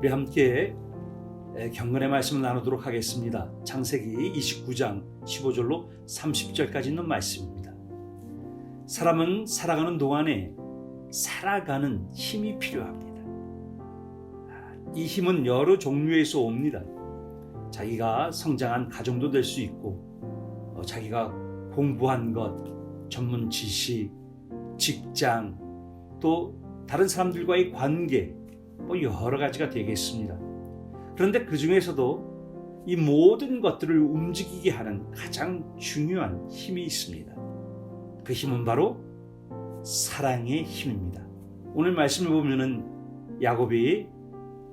우리 함께 경건의 말씀을 나누도록 하겠습니다. 창세기 29장 15절로 30절까지 있는 말씀입니다. 사람은 살아가는 동안에 살아가는 힘이 필요합니다. 이 힘은 여러 종류에서 옵니다. 자기가 성장한 가정도 될 수 있고, 어, 자기가 공부한 것, 전문 지식, 직장, 또 다른 사람들과의 관계, 뭐 여러 가지가 되겠습니다. 그런데 그 중에서도 이 모든 것들을 움직이게 하는 가장 중요한 힘이 있습니다. 그 힘은 바로 사랑의 힘입니다. 오늘 말씀을 보면은 야곱이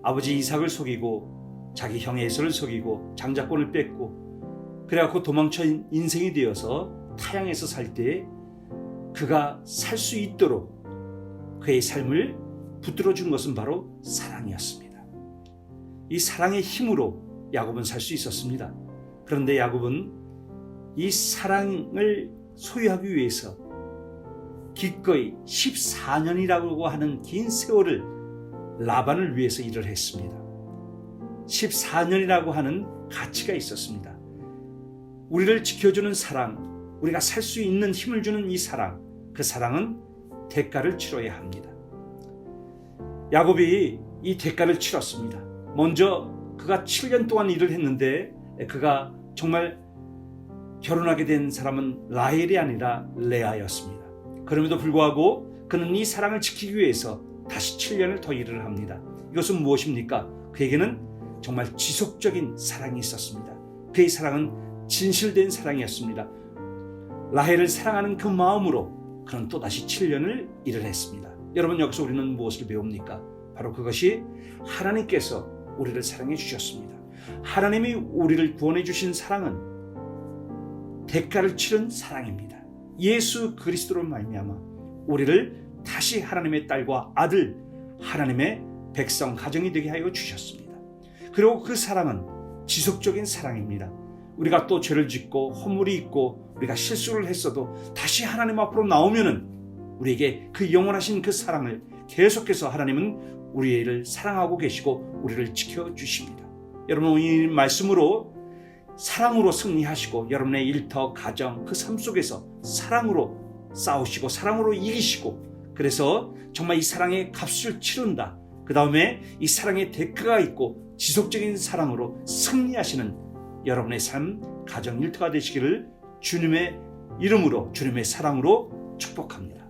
아버지 이삭을 속이고 자기 형 에서를 속이고 장자권을 뺏고 그래갖고 도망쳐 인생이 되어서 타양에서 살 때 그가 살 수 있도록 그의 삶을 붙들어 준 것은 바로 사랑이었습니다. 이 사랑의 힘으로 야곱은 살 수 있었습니다. 그런데 야곱은 이 사랑을 소유하기 위해서 기꺼이 14년이라고 하는 긴 세월을 라반을 위해서 일을 했습니다. 14년이라고 하는 가치가 있었습니다. 우리를 지켜주는 사랑, 우리가 살 수 있는 힘을 주는 이 사랑, 그 사랑은 대가를 치러야 합니다. 야곱이 이 대가를 치렀습니다. 먼저 그가 7년 동안 일을 했는데 그가 정말 결혼하게 된 사람은 라헬이 아니라 레아였습니다. 그럼에도 불구하고 그는 이 사랑을 지키기 위해서 다시 7년을 더 일을 합니다. 이것은 무엇입니까? 그에게는 정말 지속적인 사랑이 있었습니다. 그의 사랑은 진실된 사랑이었습니다. 라헬을 사랑하는 그 마음으로 그는 또다시 7년을 일을 했습니다. 여러분 여기서 우리는 무엇을 배웁니까? 바로 그것이 하나님께서 우리를 사랑해 주셨습니다. 하나님이 우리를 구원해 주신 사랑은 대가를 치른 사랑입니다. 예수 그리스도로 말미암아 우리를 다시 하나님의 딸과 아들, 하나님의 백성 가정이 되게 하여 주셨습니다. 그리고 그 사랑은 지속적인 사랑입니다. 우리가 또 죄를 짓고 허물이 있고 우리가 실수를 했어도 다시 하나님 앞으로 나오면은 우리에게 그 영원하신 그 사랑을 계속해서 하나님은 우리를 사랑하고 계시고 우리를 지켜 주십니다. 여러분 이 말씀으로 사랑으로 승리하시고 여러분의 일터 가정 그 삶 속에서 사랑으로 싸우시고 사랑으로 이기시고 그래서 정말 이 사랑의 값을 치른다. 그 다음에 이 사랑의 대가가 있고 지속적인 사랑으로 승리하시는 여러분의 삶 가정 일터가 되시기를 주님의 이름으로 주님의 사랑으로 축복합니다.